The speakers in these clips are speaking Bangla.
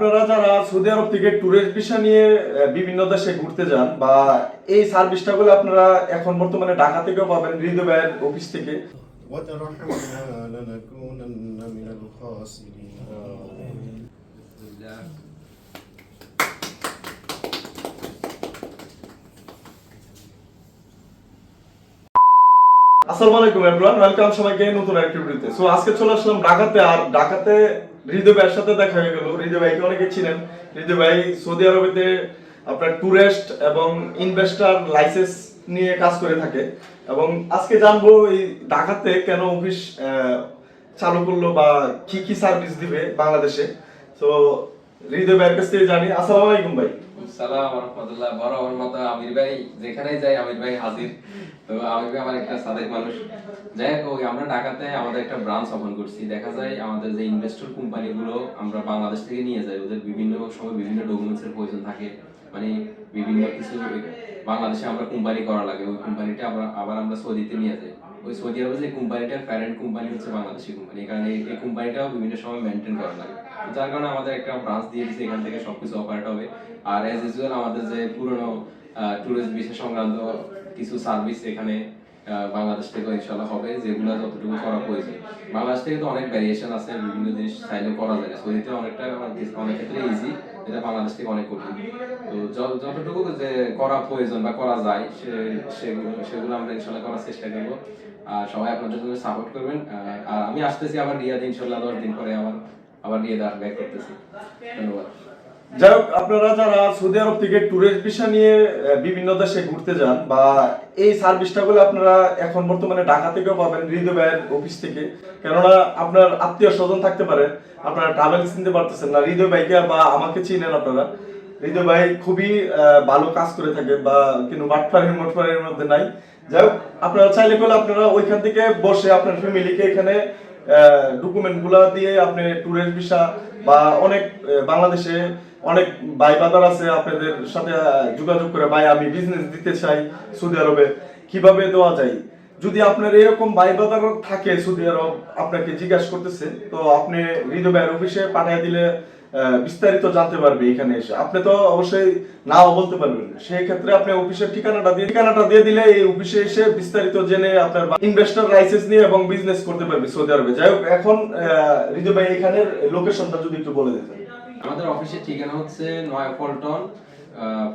আপনারা যারা সৌদি আরব থেকে ট্যুরিস্ট ভিসা নিয়ে আহ, বিভিন্ন দেশে ঘুরতে যান বা এই সার্ভিসটা গুলো আপনারা এখন বর্তমানে ঢাকা থেকেও পাবেন হৃদয় ভাইয়ের অফিস থেকে وترحمنا لنكونن من الخاسرين আসসালামু আলাইকুম এভরিওয়ান ওয়েলকাম সবাইকে নতুন ভিডিওতে সো আজকে চলে আসলাম ঢাকাতে, আর ঢাকাতে হৃদয় ভাইয়ের সাথে দেখা হয়ে গেল। হৃদয় ভাইকে অনেকে চিনেন। হৃদয় ভাই সৌদি আরবেতে আপনার ট্যুরিস্ট এবং ইনভেস্টর লাইসেন্স নিয়ে কাজ করে থাকে। এবং আজকে জানব এই ঢাকাতে কেন অফিস চালু করল বা কি কি সার্ভিস দিবে বাংলাদেশে। তো কাছ থেকে জানি। আসসালামু আলাইকুম ভাই। বরাবর মতো আমির ভাই যাই আমির ভাই হাজির। তো আমির ভাই আমার একটা সাদেক মানুষ। যাই হোক আমরা ঢাকাতে আমাদের একটা ব্রাঞ্চ ওপেন করছি। দেখা যায় আমাদের যে ইনভেস্টর কোম্পানিগুলো আমরা বাংলাদেশ থেকে নিয়ে যাই, ওদের বিভিন্ন সময় বিভিন্ন ডকুমেন্টস এর প্রয়োজন থাকে। মানে বিভিন্ন কিছু বাংলাদেশে আমরা কোম্পানি করা লাগে। ওই কোম্পানিটা আবার আবার আমরা সৌদিতে নিয়ে যাই। ওই সৌদি আরবে যে কোম্পানিটার প্যারেন্ট কোম্পানি হচ্ছে বাংলাদেশি কোম্পানি কারণ এই কোম্পানিটাও বিভিন্ন সময় মেনটেন করা লাগে। যার কারণে আমাদের একটা ব্রাঞ্চ দিয়ে এখান থেকে সবকিছু অপারেট হবে। আর অ্যাজ ইউজুয়াল আমাদের যে পুরনো ট্যুরিস্ট বিষয় সংক্রান্ত কিছু সার্ভিস এখানে বাংলাদেশ থেকে ইনশাল্লাহ হবে, যেগুলো যতটুকু করা প্রয়োজন। বাংলাদেশ থেকে তো অনেক ভ্যারিয়েশন আছে, বিভিন্ন জিনিস চাইলে করা যায় সৌদিতে অনেকটা অনেক- ক্ষেত্রে ইজি যেটা বাংলাদেশ থেকে অনেক কঠিন। তো যতটুকু যে করা প্রয়োজন বা করা যায় সেগুলো সেগুলো আমরা ইনশাল্লাহ করার চেষ্টা করব। আর সবাই আপনাদের জন্য সাপোর্ট করবেন। আর আমি আসতেছি আবার রিয়াদ ইনশাল্লাহ দশ দিন পরে আবার আবার রিয়াদ আর ব্যাক করতেছি। ধন্যবাদ। যাই হোক, আপনারা যারা সৌদি আরব থেকে ট্যুরিস্ট ভিসা নিয়ে বিভিন্ন দেশে ঘুরতে যান বা এই সার্ভিসটা গুলো আপনারা এখন বর্তমানে ঢাকা থেকেও পাবেন, হৃদয় ভাইয়ের অফিস থেকে। কেননা আপনার আত্মীয় স্বজন থাকতে পারে, আপনারা ট্রাভেল চিনতে পারতেছেন না। হৃদয় ভাইকে বা আমাকে চিনেন আপনারা। হৃদয় ভাই খুবই ভালো কাজ করে থাকে বা কিন্তু বাটপাড়ের, মোটপাড়ের মধ্যে নাই। যাই হোক, আপনারা চাইলে পেলে আপনারা ওইখান থেকে বসে আপনার ফ্যামিলিকে এখানে ডকুমেন্টগুলা দিয়ে আপনি ট্যুরিস্ট ভিসা বা অনেক বাংলাদেশে অনেক ভাই বাদার আছে আপনাদের সাথে যোগাযোগ করে, ভাই, আমি বিজনেস দিতে চাই সৌদি আরবে। কীভাবে দেওয়া যায়? যদি আপনার এরকম ভাই বাদার থাকে সৌদি আরব, আপনাকে জিজ্ঞাসা করতেছে, তো আপনি হৃদয় অফিসে পাঠিয়ে দিলে বিস্তারিত জানতে পারবে এখানে এসে। আপনি তো অবশ্যই নাও বলতে পারবেন। সেই ক্ষেত্রে আপনি অফিসের ঠিকানাটা দিয়ে ঠিকানাটা দিয়ে দিলে এই অফিসে এসে বিস্তারিত জেনে আপনার ইনভেস্টর লাইসেন্স নিয়ে এবং বিজনেস করতে পারবে সৌদি আরবে। যাই হোক এখন হৃদয় ভাই এখানের লোকেশনটা যদি একটু বলে দিতেন। আমাদের অফিসের ঠিকানা হচ্ছে নয় পল্টন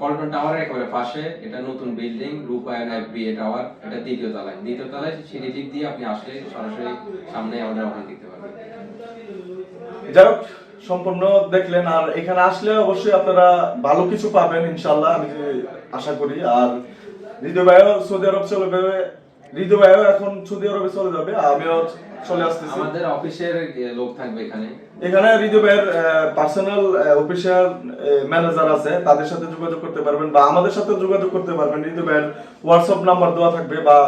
পল্টন টাওয়ারের একেবারে পাশে। এটা নতুন বিল্ডিং রূপায়ণ এফবি টাওয়ার এটা দ্বিতীয় তলায়। দ্বিতীয় তলায় সিঁড়ি দিক দিয়ে আপনি আসলে সরাসরি সামনে আমাদের অফিস দেখতে পাবেন যাই হোক সম্পূর্ণ দেখলেন আর এখানে আসলে অবশ্যই আপনারা ভালো কিছু পাবেন ইনশাল্লাহ আমি আশা করি। আর হৃদয় ভাইও সৌদি আরব চলে যাবে। হৃদয় ভাইও এখন সৌদি আরবে চলে যাবে আমিও চলে আসতেছি। আমাদের অফিসের লোক থাকবে এখানে। এখানে হৃদয় ভাইয়ের পার্সোনাল অফিসিয়াল ম্যানেজার আছে তাদের সাথে যোগাযোগ করতে পারবেন বা আমাদের সাথে যোগাযোগ করতে পারবেন। হৃদয় ভাইয়ের হোয়াটসঅ্যাপ নাম্বার দেওয়া থাকবে বা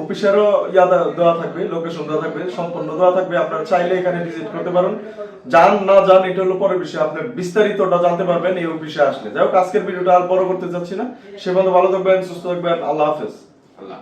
অফিসেরও ইয়াদা দেওয়া থাকবে, লোকেশন দেওয়া থাকবে, সম্পূর্ণ দেওয়া থাকবে। আপনারা চাইলে এখানে ভিজিট করতে পারেন। যান না যান, এটা হলো পরের বিষয়। আপনি বিস্তারিতটা জানতে পারবেন এই অফিসে আসলে। যাই হোক, আজকের ভিডিওটা আর বড় করতে চাচ্ছি না। সে ভালো থাকবেন, সুস্থ থাকবেন। আল্লাহ হাফেজ। আল্লাহ।